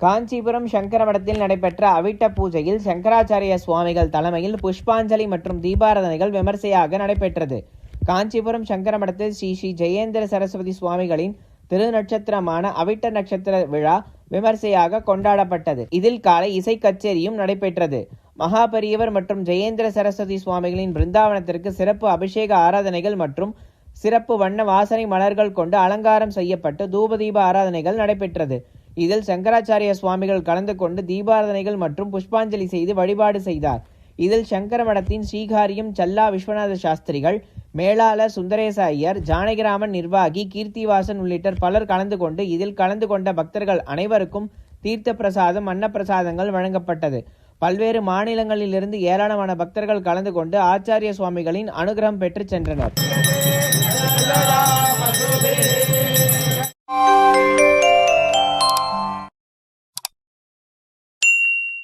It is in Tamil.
காஞ்சிபுரம் சங்கர மடத்தில் நடைபெற்ற அவிட்ட பூஜையில் சங்கராச்சாரிய சுவாமிகள் தலைமையில் புஷ்பாஞ்சலி மற்றும் தீபாராதனைகள் விமர்சையாக நடைபெற்றது. காஞ்சிபுரம் சங்கர மடத்தில் ஸ்ரீ ஸ்ரீ ஜெயேந்திர சரஸ்வதி சுவாமிகளின் திருநட்சத்திரமான அவிட்ட நட்சத்திர விழா விமர்சையாக கொண்டாடப்பட்டது. இதில் காலை இசை கச்சேரியும் நடைபெற்றது. மகாபெரியவர் மற்றும் ஜெயேந்திர சரஸ்வதி சுவாமிகளின் பிருந்தாவனத்திற்கு சிறப்பு அபிஷேக ஆராதனைகள் மற்றும் சிறப்பு வண்ண வாசனை மலர்கள் கொண்டு அலங்காரம் செய்யப்பட்டு தூபதீப ஆராதனைகள் நடைபெற்றது. இதில் சங்கராச்சாரிய சுவாமிகள் கலந்து கொண்டு தீபாரதனைகள் மற்றும் புஷ்பாஞ்சலி செய்து வழிபாடு செய்தார். இதில் சங்கர மடத்தின் ஸ்ரீகாரியம் சல்லா விஸ்வநாத சாஸ்திரிகள் மேலாளர் சுந்தரேச ஐயர் ஜானகிராமன் நிர்வாகி கீர்த்திவாசன் உள்ளிட்ட பலர் கலந்து கொண்டு இதில் கலந்து கொண்ட பக்தர்கள் அனைவருக்கும் தீர்த்த பிரசாதம் அன்னப்பிரசாதங்கள் வழங்கப்பட்டது. பல்வேறு மாநிலங்களிலிருந்து ஏராளமான பக்தர்கள் கலந்து கொண்டு ஆச்சாரிய சுவாமிகளின் அனுகிரகம் பெற்று சென்றனர்.